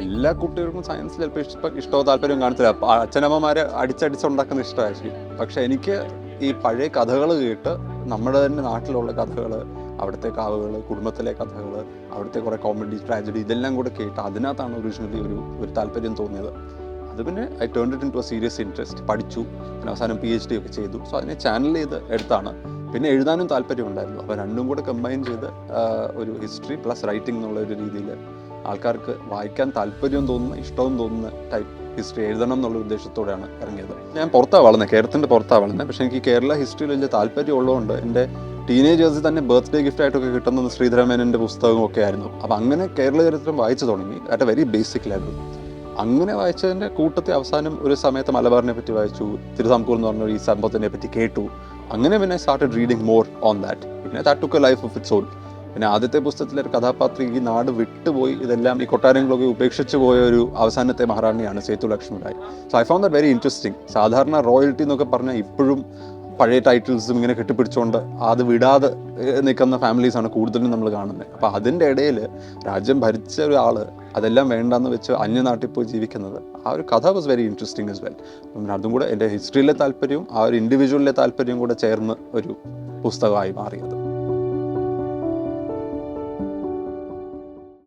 എല്ലാ കുട്ടികൾക്കും സയൻസ് ചിലപ്പോൾ ഇഷ്ട ഇഷ്ടമോ താല്പര്യവും കാണത്തില്ല. അച്ഛനമ്മമാരെ അടിച്ചടിച്ചുണ്ടാക്കുന്ന ഇഷ്ടമായിരിക്കും. പക്ഷെ എനിക്ക് ഈ പഴയ കഥകൾ കേട്ട് നമ്മുടെ തന്നെ നാട്ടിലുള്ള കഥകൾ അവിടുത്തെ കാവുകൾ കുടുംബത്തിലെ കഥകൾ അവിടുത്തെ കുറേ കോമഡി ട്രാജഡി ഇതെല്ലാം കൂടെ കേട്ട് അതിനകത്താണ് ഒറിജിനലി ഒരു ഒരു താല്പര്യം തോന്നിയത്. അത് പിന്നെ I turn it into serious interest പഠിച്ചു പിന്നെ അവസാനം പി എച്ച് ഡി ഒക്കെ ചെയ്തു. സോ അതിനെ ചാനൽ ചെയ്ത് എടുത്താണ്. പിന്നെ എഴുതാനും താല്പര്യമുണ്ടായിരുന്നു അപ്പോൾ രണ്ടും കൂടെ കമ്പൈൻ ചെയ്ത് ഒരു ഹിസ്റ്ററി പ്ലസ് റൈറ്റിംഗ് എന്നുള്ള ഒരു രീതിയിൽ ആൾക്കാർക്ക് വായിക്കാൻ താല്പര്യം തോന്നുന്ന ഇഷ്ടവും തോന്നുന്ന ടൈപ്പ് ഹിസ്റ്ററി എഴുതണം എന്നുള്ള ഉദ്ദേശത്തോടെയാണ് ഇറങ്ങിയത്. ഞാൻ പുറത്താണ് വളർന്നത് കേരളത്തിന്റെ പുറത്താണ് വളർന്നത് പക്ഷേ എനിക്ക് കേരള ഹിസ്റ്ററിയിൽ വലിയ താല്പര്യം ഉള്ളതുകൊണ്ട് എന്റെ ടീനേജേഴ്സിൽ തന്നെ ബർത്ത്ഡേ ഗിഫ്റ്റ് ആയിട്ടൊക്കെ കിട്ടുന്ന ശ്രീധരമേനന്റെ പുസ്തകവും ഒക്കെ ആയിരുന്നു. അപ്പം അങ്ങനെ കേരള ചരിത്രം വായിച്ചു തുടങ്ങി. At a very basic level അങ്ങനെ വായിച്ചതിന്റെ കൂട്ടത്തിൽ അവസാനം ഒരു സമയത്ത് മലബാറിനെ പറ്റി വായിച്ചു തിരുസാംകൂർ എന്ന് പറഞ്ഞ ഈ സംഭവത്തിനെ പറ്റി കേട്ടു. അങ്ങനെ പിന്നെ started reading more on that പിന്നെ that took a life of its own പിന്നെ ആദ്യത്തെ പുസ്തകത്തിലെ ഒരു കഥാപാത്രം ഈ നാട് വിട്ടുപോയി. ഇതെല്ലാം ഈ കൊട്ടാരങ്ങളൊക്കെ ഉപേക്ഷിച്ച് പോയ ഒരു അവസാനത്തെ മഹാറാണിയാണ് Sethu Lakshmi Rai so I found the very interesting സാധാരണ റോയൽറ്റി എന്നൊക്കെ പറഞ്ഞാൽ ഇപ്പോഴും പഴയ ടൈറ്റിൽസും ഇങ്ങനെ കെട്ടിപ്പിടിച്ചുകൊണ്ട് അത് വിടാതെ നിൽക്കുന്ന ഫാമിലീസാണ് കൂടുതലും നമ്മൾ കാണുന്നത് അപ്പോൾ അതിന്റെ ഇടയിൽ രാജ്യം ഭരിച്ച ഒരാൾ അതെല്ലാം വേണ്ടെന്ന് വെച്ച് അന്യനാട്ടിൽ പോയി ജീവിക്കുന്നത് ആ ഒരു കഥ was very interesting as well അതും കൂടെ എന്റെ ഹിസ്റ്ററിയിലെ താല്പര്യവും ആ ഒരു ഇൻഡിവിജ്വലിലെ താല്പര്യവും കൂടെ ചേർന്ന് ഒരു പുസ്തകമായി മാറിയത്.